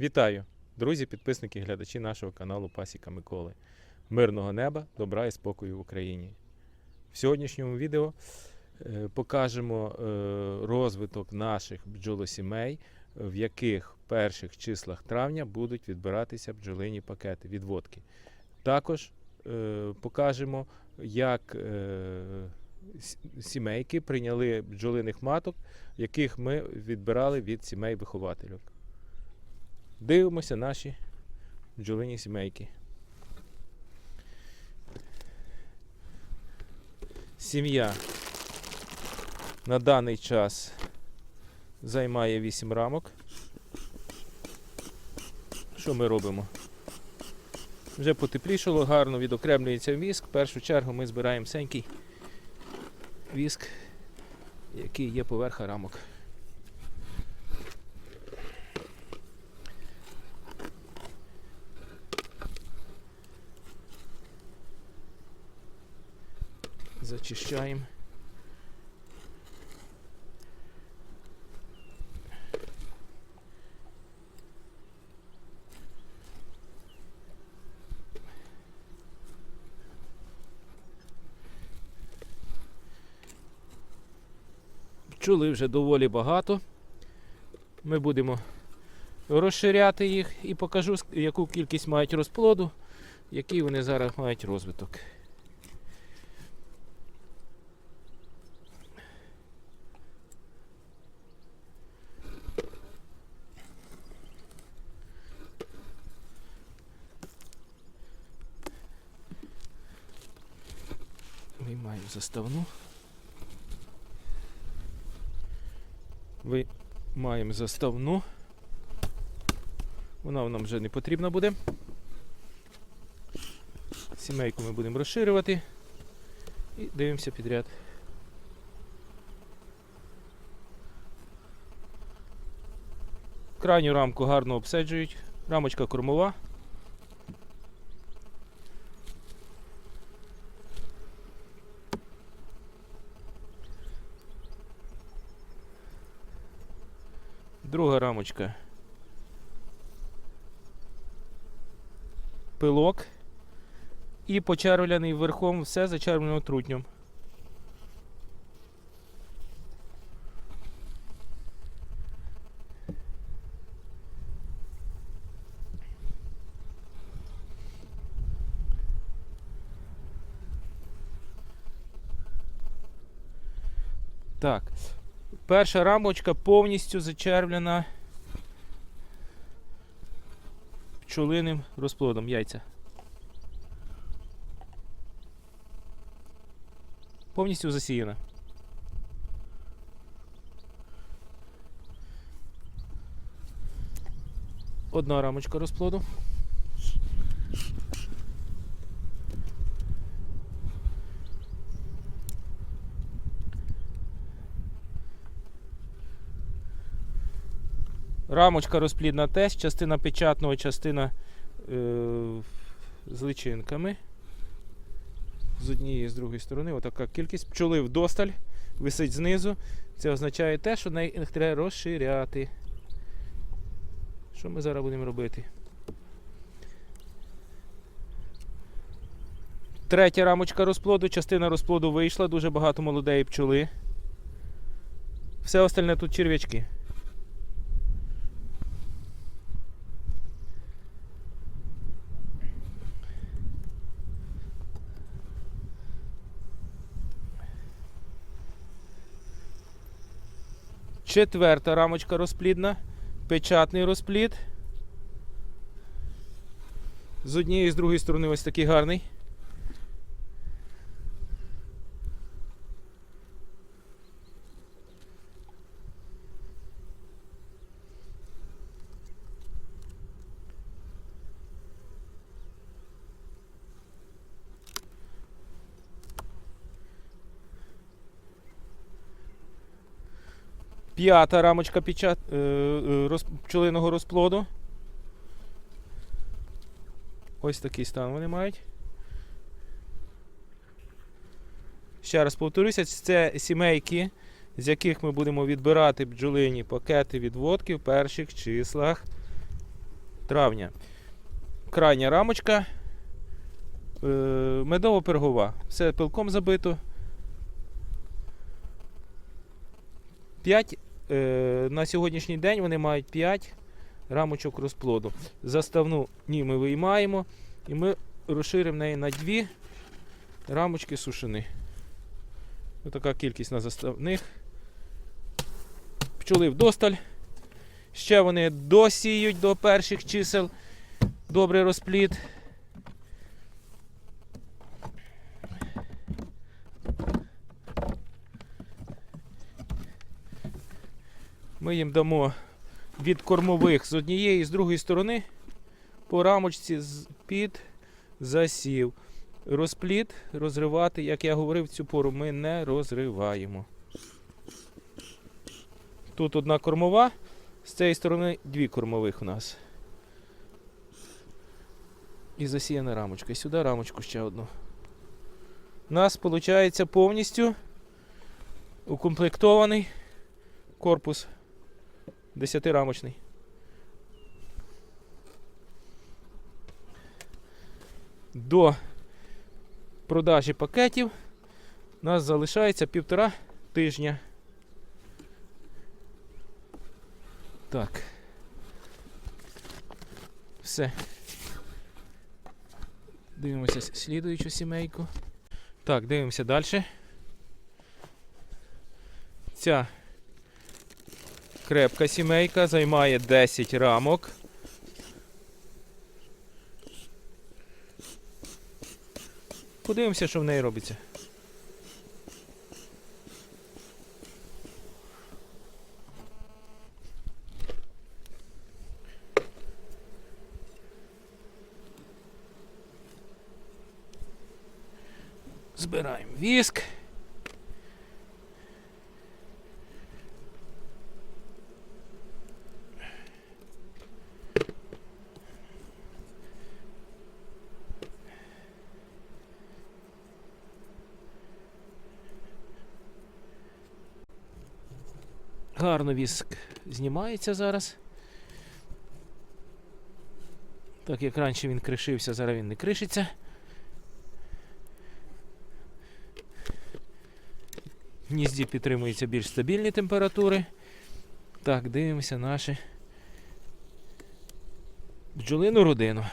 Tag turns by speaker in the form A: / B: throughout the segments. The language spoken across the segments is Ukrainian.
A: Вітаю, друзі, підписники, глядачі нашого каналу Пасіка Миколи. Мирного неба, добра і спокою в Україні. В сьогоднішньому відео е, покажемо е, розвиток наших бджолосімей, в яких перших числах травня будуть відбиратися бджолині пакети відводки. Також е, покажемо, як сімейки прийняли бджолиних маток, яких ми відбирали від сімей вихователів. Дивимося наші бджолині сімейки. Сім'я на даний час займає 8 рамок. Що ми робимо? Вже потеплішало, гарно відокремлюється віск. В першу чергу ми збираємо сенький віск, який є поверха рамок. Зачищаємо. Пчоли вже доволі багато. Ми будемо розширяти їх і покажу, яку кількість мають розплоду, який вони зараз мають розвиток. Виймаємо заставну. Виймаємо заставну. Вона нам вже не потрібна буде. Сімейку ми будемо розширювати і дивимося підряд. Крайню рамку гарно обсаджують. Рамочка кормова. Друга рамочка. Пилок. І почервлений верхом все зачервлено трутнем. Так. Перша рамочка повністю зачервлена пчолиним розплодом яйця. Повністю засіяна. Одна рамочка розплоду. Рамочка розплідна теж, частина печатного, частина е, з личинками. З однієї і з другої сторони. Отака кількість. Пчоли вдосталь, висить знизу. Це означає те, що неї треба розширяти. Що ми зараз будемо робити? Третя рамочка розплоду, частина розплоду вийшла, дуже багато молодеї пчоли. Все остальне тут черв'ячки. Четверта рамочка розплідна, печатний розплід. З однієї і з другої сторони ось такий гарний. П'ята рамочка печат, е, е, роз, пчолиного розплоду. Ось такий стан вони мають. Ще раз повторюся, це сімейки, з яких ми будемо відбирати бджолині пакети відводки в перших числах травня. Крайня рамочка. Е, медово-пергова. Все пилком забито. 5, е, на сьогоднішній день вони мають 5 рамочок розплоду. Заставну ні, ми виймаємо і ми розширимо неї на 2 рамочки сушини. Така кількість на заставних. Пчоли вдосталь. Ще вони досіють до перших чисел. Добрий розплід. Ми їм дамо від кормових з однієї і з другої сторони по рамочці під засів. Розплід розривати, як я говорив, цю пору ми не розриваємо. Тут одна кормова, з цієї сторони дві кормових у нас. І засіяна рамочка. І сюди рамочку ще одну. У нас виходить повністю укомплектований корпус 10-рамочний. До продажі пакетів у нас залишається півтора тижня. Так. Все. Дивимося слідуючу сімейку. Так, дивимося далі. Ця крепка сімейка займає 10 рамок. Подивимося, що в неї робиться. Збираємо віск. Гарно знімається зараз. Так як раніше він кришився, зараз він не кришиться. В гнізді підтримуються більш стабільні температури. Так, дивимося наші бджолину родину.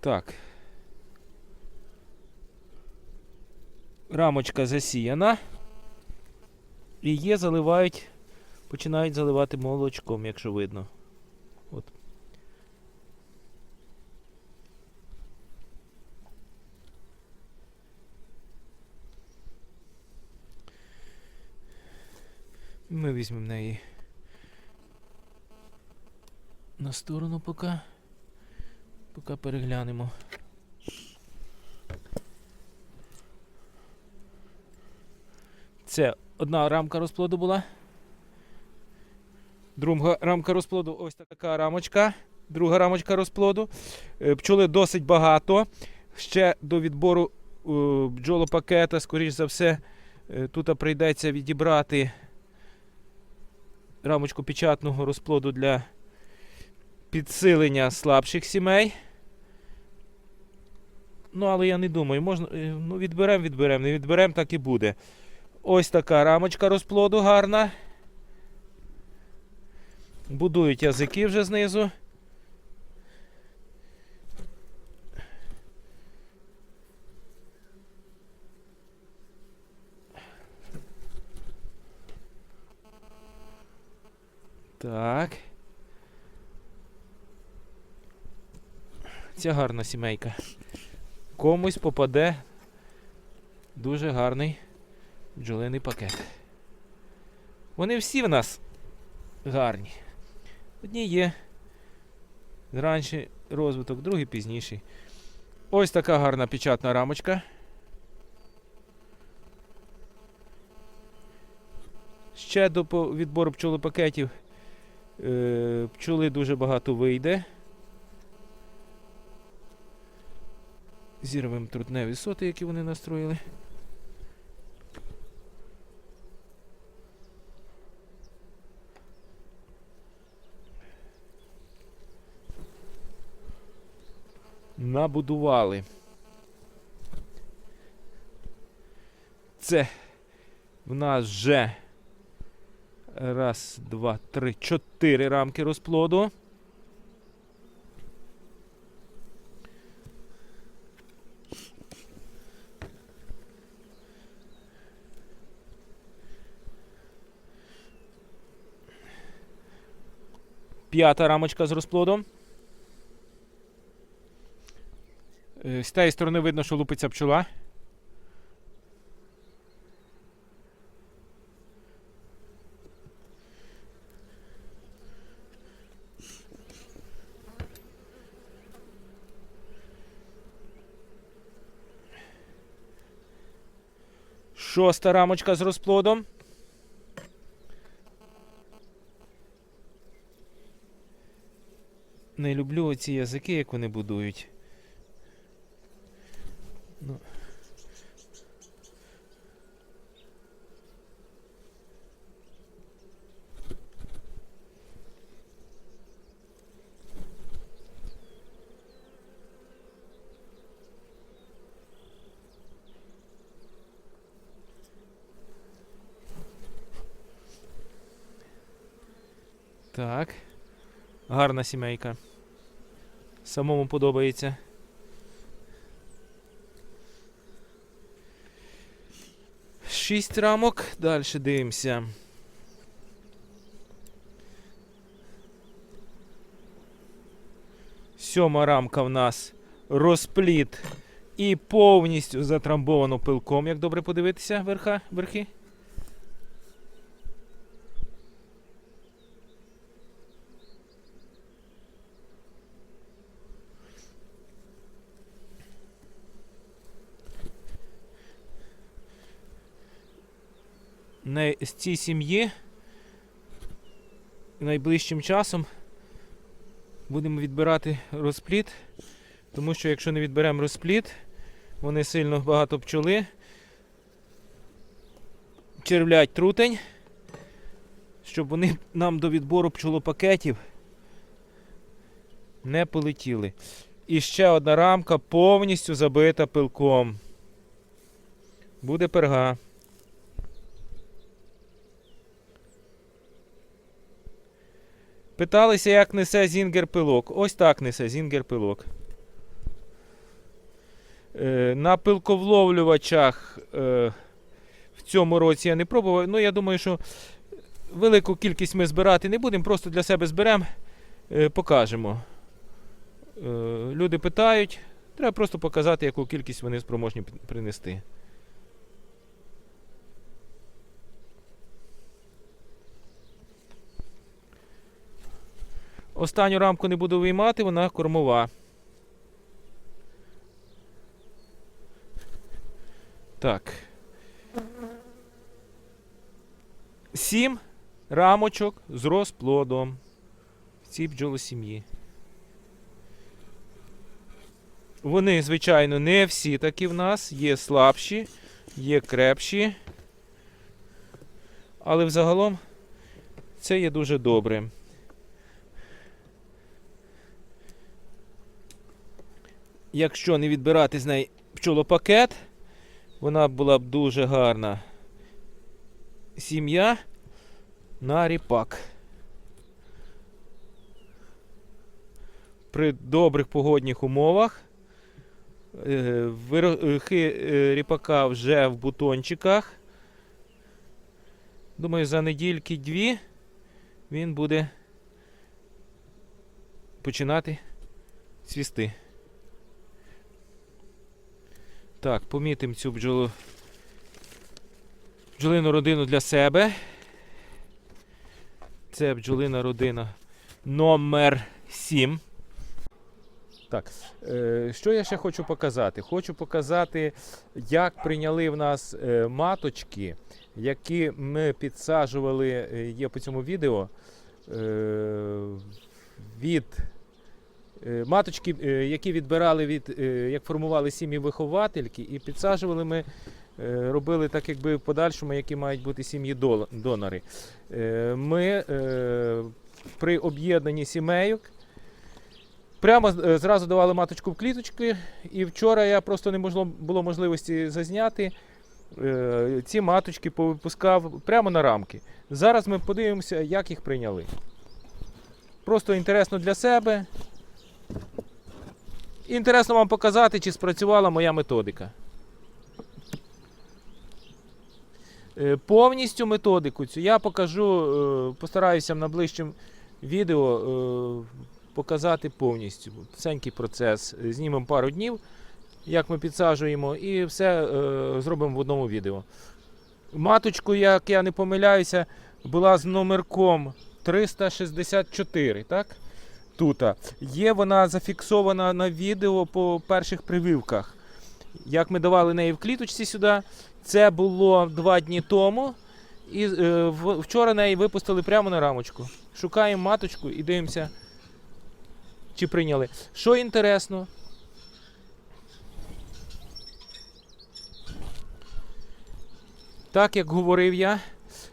A: Так. Рамочка засіяна. І є, заливають, починають заливати молочком, якщо видно. От. Ми візьмемо неї на сторону поки. Поки переглянемо. Це одна рамка розплоду була. Друга рамка розплоду ось така рамочка. Друга рамочка розплоду. Е, Пчоли досить багато. Ще до відбору е, бджолопакета, скоріш за все, е, тут прийдеться відібрати рамочку печатного розплоду для підсилення слабших сімей. Ну, але я не думаю, можна. Ну, відберемо, відберемо, не відберемо, так і буде. Ось така рамочка розплоду гарна. Будують язики вже знизу. Так. Ця гарна сімейка. Комусь попаде дуже гарний бджолиний пакет. Вони всі в нас гарні. Одні є раніше розвиток, другі пізніший. Ось така гарна печатна рамочка. Ще до відбору пчолопакетів е, пчоли дуже багато вийде. Зірвемо трутневі соти, які вони настроїли. Набудували. Це в нас вже раз, два, три, чотири рамки розплоду. П'ята рамочка з розплодом. Е, З тієї сторони видно, що лупиться пчола. Шоста рамочка з розплодом. Не люблю оці язики, як вони будують. Ну. Так. Гарна сімейка. Самому подобається. Шість рамок. Далі дивимося. Сьома рамка в нас розпліт і повністю затрамбовано пилком, як добре подивитися верха, верхи. Не з цій сім'ї найближчим часом будемо відбирати розпліт, тому що якщо не відберемо розпліт, вони сильно багато пчоли, червлять трутень, щоб вони нам до відбору пчолопакетів не полетіли. І ще одна рамка повністю забита пилком. Буде перга. Питалися, як несе зінгер пилок. Ось так несе зінгер пилок. Е, на пилковловлювачах е, в цьому році я не пробував. Ну, я думаю, що велику кількість ми збирати не будемо, просто для себе зберемо, е, покажемо. Е, люди питають, треба просто показати, яку кількість вони спроможні принести. Останню рамку не буду виймати, вона кормова. Так. Сім рамочок з розплодом в цій бджолосім'ї. Вони, звичайно, не всі такі в нас, є слабші, є крепші. Але взагалом це є дуже добре. Якщо не відбирати з неї пчолопакет, вона була б дуже гарна сім'я на ріпак. При добрих погодних умовах е, вирохи е, ріпака вже в бутончиках. Думаю, за недільки дві він буде починати цвісти. Так, помітимо цю бджолу, бджолину родину для себе. Це бджолина родина номер 7. Так, е, що я ще хочу показати? Хочу показати, як прийняли в нас е, маточки, які ми підсаджували, е, є по цьому відео. Від Маточки, е, які відбирали від, е, як формували сім'ї виховательки, і підсаджували ми, е, робили так, якби в подальшому, які мають бути сім'ї донори. Е, Ми е, при об'єднанні сімейок Прямо е, зразу давали маточку в кліточки, і вчора я просто не було можливості зазняти. Е, Ці маточки повипускав прямо на рамки. Зараз ми подивимося, як їх прийняли. Просто інтересно для себе. Інтересно вам показати, чи спрацювала моя методика. Е, Повністю методику цю я покажу, е, постараюся в найближчому відео е, показати повністю. Всенький процес. Знімемо пару днів, як ми підсаджуємо, і все зробимо в одному відео. Маточку, як я не помиляюся, була з номерком 364, так? Тут. Є вона зафіксована на відео по перших прививках. Як ми давали неї в кліточці сюди, це було два дні тому. І е, вчора неї випустили прямо на рамочку. Шукаємо маточку і дивимося, чи прийняли. Що інтересно, так як говорив я,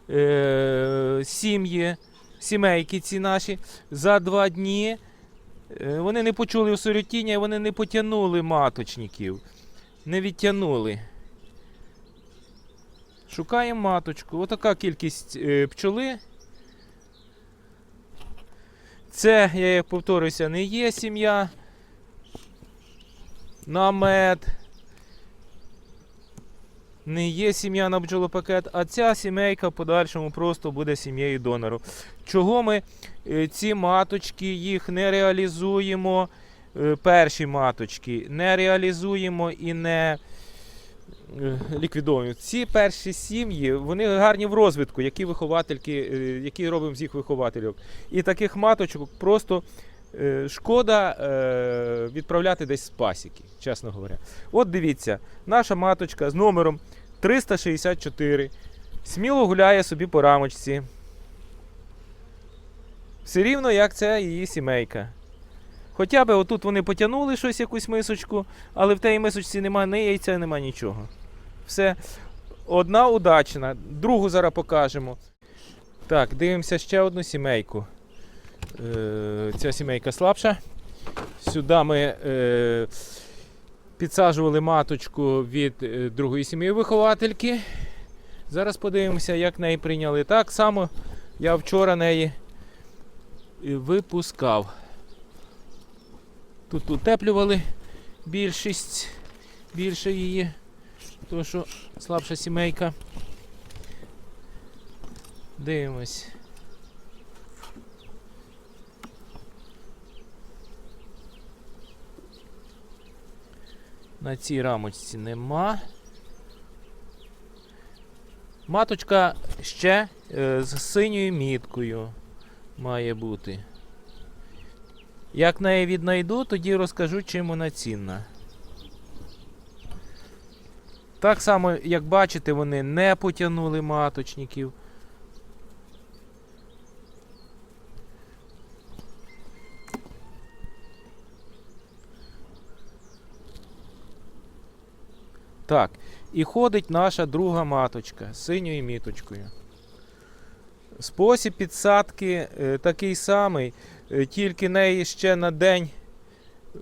A: е, сім'ї, сімейки ці наші за два дні е, вони не почули осиротіння, вони не потягнули маточників, не відтягнули. Шукаємо маточку. Отака кількість е, пчоли. Це, я повторюся, не є сім'я на мед. Не є сім'я на бджолопакет, а ця сімейка в подальшому просто буде сім'єю донору. Чого ми е, ці маточки їх не реалізуємо, е, перші маточки, не реалізуємо і не е, ліквідовуємо. Ці перші сім'ї, вони гарні в розвитку, які виховательки, які робимо з їх вихователів. І таких маточок просто шкода відправляти десь з пасіки, чесно говоря. От дивіться, наша маточка з номером 364 сміло гуляє собі по рамочці. Все рівно, як це її сімейка. Хоча б отут вони потягнули щось, якусь мисочку, але в тій мисочці немає ні яйця, немає нічого. Все. Одна удачна. Другу зараз покажемо. Так, дивимося ще одну сімейку. Е, ця сімейка слабша. Сюди ми е, підсаджували маточку від е, другої сім'ї виховательки. Зараз подивимося, як неї прийняли. Так само я вчора неї випускав. Тут утеплювали більшість, більше її, тому що слабша сімейка. Дивимось. На цій рамочці нема. Маточка ще е, з синьою міткою має бути. Як неї віднайду, тоді розкажу, чим вона цінна. Так само, як бачите, вони не потягнули маточників. Так, і ходить наша друга маточка з синьою міточкою. Спосіб підсадки е, такий самий, е, тільки неї ще на день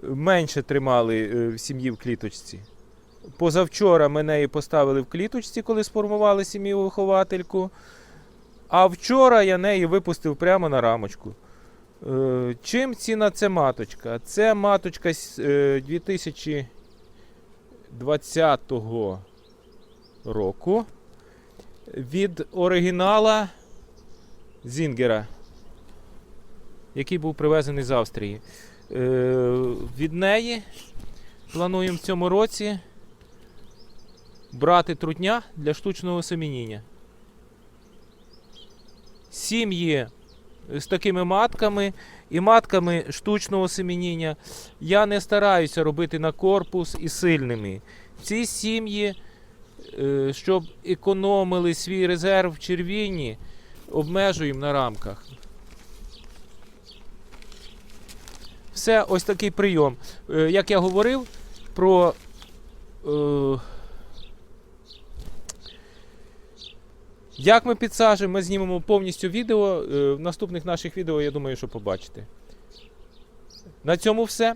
A: менше тримали е, в сім'ї в кліточці. Позавчора ми неї поставили в кліточці, коли сформували сім'ю виховательку. А вчора я неї випустив прямо на рамочку. Е, Чим ціна це маточка? Це маточка з, е, 2020 року від оригінала Зінгера, який був привезений з Австрії. Е, від неї плануємо в цьому році брати трутня для штучного семеніння. Сім'ї з такими матками і матками штучного семеніння я не стараюся робити на корпус і сильними. Ці сім'ї, е, щоб економили свій резерв в червіні, обмежуємо на рамках. Все ось такий прийом. Е, Як я говорив про. Як ми підсаджуємо, ми знімемо повністю відео. Е, В наступних наших відео, я думаю, що побачите. На цьому все.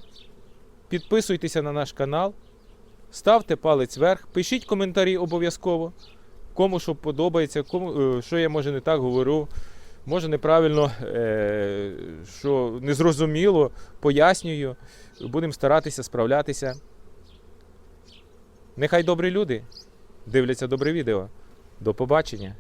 A: Підписуйтеся на наш канал, ставте палець вверх, пишіть коментарі обов'язково. Кому що подобається, кому, е, що я може не так говорю, може неправильно, е, що незрозуміло, пояснюю. Будемо старатися справлятися. Нехай добрі люди дивляться добре відео. До побачення.